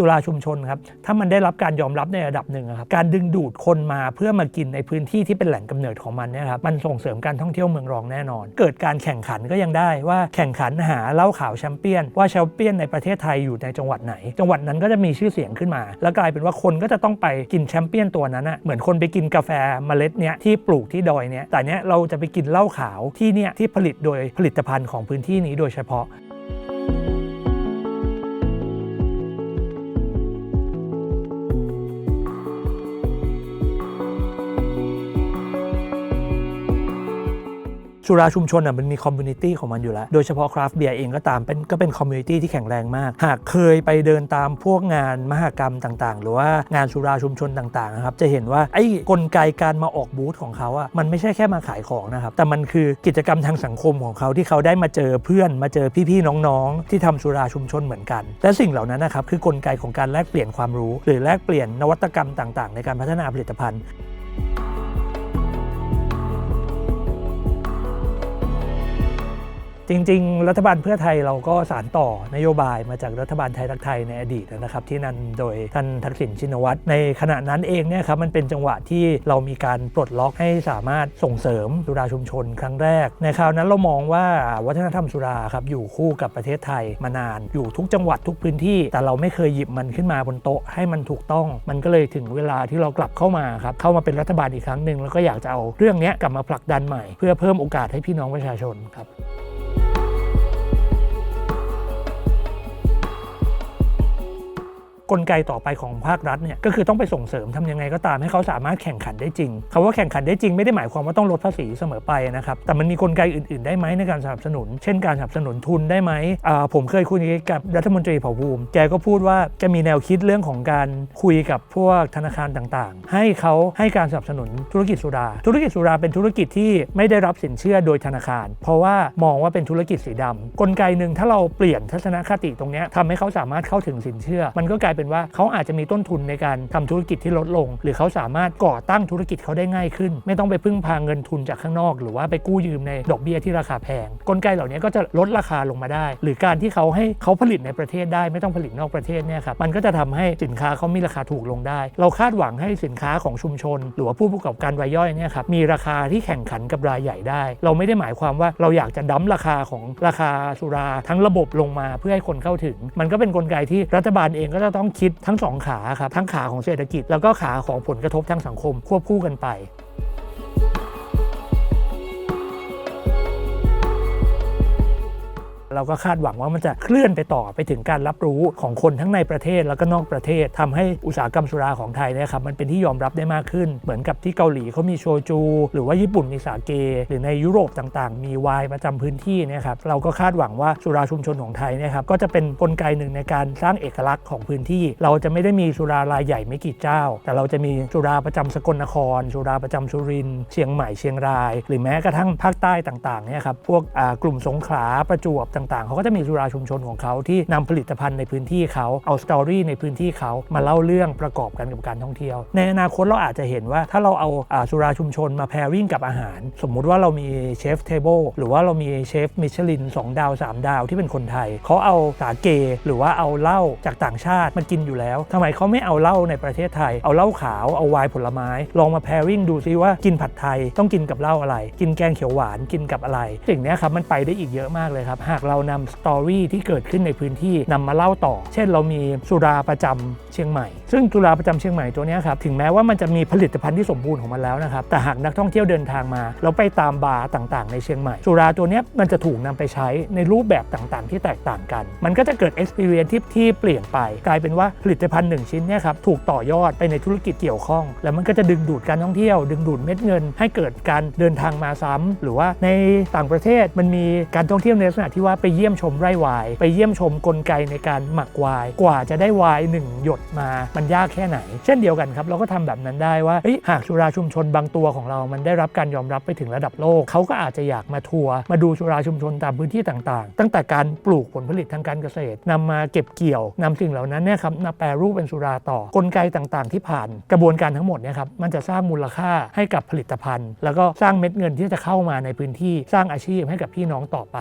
สุราชุมชนครับถ้ามันได้รับการยอมรับในระดับหนึ่งครับการดึงดูดคนมาเพื่อมากินในพื้นที่ที่เป็นแหล่งกำเนิดของมันเนี่ยครับมันส่งเสริมการท่องเที่ยวเมืองรองแน่นอน เกิดการแข่งขันก็ยังได้ว่าแข่งขันหาเหล้าขาวแชมเปี้ยน ว่าแชมเปี้ยนในประเทศไทยอยู่ในจังหวัดไหน จังหวัดนั้นก็จะมีชื่อเสียงขึ้นมา แล้วกลายเป็นว่าคนก็จะต้องไปกินแชมเปี้ยนตัวนั้นอะเหมือนคนไปกินกาแฟเมล็ดเนี้ยที่ปลูกที่ดอยเนี้ยแต่เนี้ยเราจะไปกินเหล้าขาวที่เนี้ยที่ผลิตโดยผลิตภัณฑ์ของพื้นที่นี้โดยเฉพาะ สุราชุมชนอะมันมีคอมมูนิตี้ของมันอยู่แล้ว โดยเฉพาะคราฟต์เบียร์เองก็ตามเป็นก็เป็นคอมมูนิตี้ที่แข็งแรงมาก หากเคยไปเดินตามพวกงานมหกรรมต่างๆ หรือว่างานสุราชุมชนต่างๆนะครับจะเห็นว่าไอ้กลไกการมาออกบูธของเขาอะมันไม่ใช่แค่มาขายของนะครับแต่มันคือกิจกรรมทางสังคมของเขาที่เขาได้มาเจอเพื่อนมาเจอพี่ๆน้องๆ ที่ทำสุราชุมชนเหมือนกัน และสิ่งเหล่านั้นนะครับคือกลไกของการแลกเปลี่ยนความรู้ หรือแลกเปลี่ยนนวัตกรรมต่าง ๆ ในการพัฒนาผลิตภัณฑ์ จริง ๆ รัฐบาลเพื่อไทยเราก็สารต่อนโยบายมาจากรัฐบาลไทยรักไทยในอดีตนะครับ ที่นั่นโดยท่านทักษิณชินวัตรในขณะนั้นเองเนี่ยครับมันเป็นจังหวะที่เรามีการปลดล็อกให้สามารถส่งเสริมสุราชุมชนครั้งแรก ในคราวนั้นเรามองว่าวัฒนธรรมสุราครับอยู่คู่กับประเทศไทยมานาน อยู่ทุกจังหวัดทุกพื้นที่ แต่เราไม่เคยหยิบมันขึ้นมาบนโต๊ะให้มันถูกต้อง มันก็เลยถึงเวลาที่เรากลับเข้ามาครับเข้ามาเป็นรัฐบาลอีกครั้งหนึ่งแล้วก็อยากจะเอาเรื่องนี้กลับมาผลักดันใหม่ เพื่อเพิ่มโอกาสให้พี่น้องประชาชนครับ กลไกต่อไปของภาครัฐเนี่ยก็คือต้องไปส่งเสริมทำยังไงก็ตามให้เขาสามารถแข่งขันได้จริงคำว่าแข่งขันได้จริงไม่ได้หมายความว่าต้องลดภาษีเสมอไปนะครับแต่มันมีกลไกอื่น ๆ ได้ไหมในการสนับสนุน เช่นการสนับสนุนทุนได้ไหมอ่าผมเคยคุยกับรัฐมนตรีเผ่าภูมิ แกก็พูดว่าจะมีแนวคิดเรื่องของการคุยกับพวกธนาคารต่างๆ ให้เขาให้การสนับสนุนธุรกิจสุรา ธุรกิจสุราเป็นธุรกิจที่ไม่ได้รับสินเชื่อโดยธนาคาร เพราะว่ามองว่าเป็นธุรกิจสีดำกลไกหนึ่งถ้าเราเปลี่ยนทัศนคติตรงนี้ทำให้เขาสามารถเข้าถึงสินเชื่อ มันก็กลายเป็นว่าเขาอาจจะมีต้นทุนในการทำธุรกิจที่ลดลง หรือเขาสามารถก่อตั้งธุรกิจเขาได้ง่ายขึ้น ไม่ต้องไปพึ่งพาเงินทุนจากข้างนอก หรือว่าไปกู้ยืมในดอกเบี้ยที่ราคาแพง กลไกเหล่านี้ก็จะลดราคาลงมาได้ หรือการที่เขาให้เขาผลิตในประเทศได้ไม่ต้องผลิตนอกประเทศเนี่ยครับมันก็จะทำให้สินค้าเขามีราคาถูกลงได้ เราคาดหวังให้สินค้าของชุมชน หรือว่าผู้ประกอบการรายย่อยเนี่ยครับมีราคาที่แข่งขันกับรายใหญ่ได้ เราไม่ได้หมายความว่าเราอยากจะดั้มราคาของราคาสุราทั้งระบบลงมาเพื่อให้คนเข้าถึง มันก็เป็นกลไกที่รัฐบาลเองก็จะต้องคิดทั้งสองขาครับทั้งขาของเศรษฐกิจ แล้วก็ขาของผลกระทบทางสังคมควบคู่กันไป เราก็คาดหวังว่ามันจะเคลื่อนไปต่อไปถึงการรับรู้ของคนทั้งในประเทศแล้วก็นอกประเทศทำให้อุตสาหกรรมสุราของไทยนยครับมันเป็นที่ยอมรับได้มากขึ้น เหมือนกับที่เกาหลีเขามีโชจู หรือว่าญี่ปุ่นมีสาเก หรือในยุโรปต่างๆ มีไวน์ประจำพื้นที่นยครับเราก็คาดหวังว่าสุราชุมชนของไทยนี่ยครับก็จะเป็นกลไกหนึ่งในการสร้างเอกลักษณ์ของพื้นที่ เราจะไม่ได้มีสุรารายใหญ่ไม่กี่เจ้า แต่เราจะมีสุราประจำสกลนคร สุราประจำสุรินทร์เชียงใหม่เชียงราย หรือแม้กระทั่งภาคใต้ต่างๆเนี่ยครับพวกกลุ่มสงขลาประจวบต่างๆ เขาก็จะมีสุราชุมชนของเขาที่นำผลิตภัณฑ์ในพื้นที่เขาเอาสตอรี่ในพื้นที่เขามาเล่าเรื่องประกอบกันกับการท่องเที่ยว ในอนาคตเราอาจจะเห็นว่าถ้าเราเอาอสุราชุมชนมาแพริ่งกับอาหาร สมมุติว่าเรามีเชฟเทเบิลหรือว่าเรามีเชฟมิชลิน2 ดาว 3 ดาวที่เป็นคนไทย เขาเอาสาเกหรือว่าเอาเหล้าจากต่างชาติมันกินอยู่แล้วทำไมเขาไม่เอาเหล้าในประเทศไทย เอาเหล้าขาวเอาไวน์ผลไม้ ลองมาแพริ่งดูซิว่ากินผัดไทยต้องกินกับเหล้าอะไร กินแกงเขียวหวานกินกับอะไรสิ่งนี้ครับมันไปได้อีกเยอะมากเลยครับหากเรานำสตอรี่ที่เกิดขึ้นในพื้นที่นำมาเล่าต่อ เช่นเรามีสุราประจำเชียงใหม่ ซึ่งสุราประจำเชียงใหม่ตัวนี้ครับถึงแม้ว่ามันจะมีผลิตภัณฑ์ที่สมบูรณ์ของมันแล้วนะครับแต่หากนักท่องเที่ยวเดินทางมาแล้วไปตามบาร์ต่างๆ ในเชียงใหม่สุราตัวนี้มันจะถูกนำไปใช้ในรูปแบบต่างๆ ที่แตกต่างกัน มันก็จะเกิด experience ที่ที่เปลี่ยนไป กลายเป็นว่าผลิตภัณฑ์หนึ่งชิ้นเนี่ยครับถูกต่อยอดไปในธุรกิจเกี่ยวข้อง แล้วมันก็จะดึงดูดการท่องเที่ยว ดึงดูดเม็ดเงิน ให้เกิดการเดินทางมาซ้ำหรือว่าในต่างประเทศมันมีการท่องเที่ยวในลักษณะที่ว่าไปเยี่ยมชมไร่วาย ไปเยี่ยมชมกลไกในการหมักไวน์กว่าจะได้ไวน์หนึ่งหยดมามันยากแค่ไหน เช่นเดียวกันครับ เราก็ทำแบบนั้นได้ว่าหากสุราชุมชนบางตัวของเรามันได้รับการยอมรับไปถึงระดับโลก เขาก็อาจจะอยากมาทัวร์มาดูสุราชุมชนตามพื้นที่ต่างๆ ตั้งแต่การปลูกผลผลิตทางการเกษตรนำมาเก็บเกี่ยวนำสิ่งเหล่านั้นเนี่ยครับมาแปรรูปเป็นสุราต่อกลไกต่างๆ ที่ผ่าน กระบวนการทั้งหมดเนี่ยครับมันจะสร้างมูลค่าให้กับผลิตภัณฑ์ แล้วก็สร้างเม็ดเงินที่จะเข้ามาในพื้นที่สร้างอาชีพให้กับพี่น้องต่อไป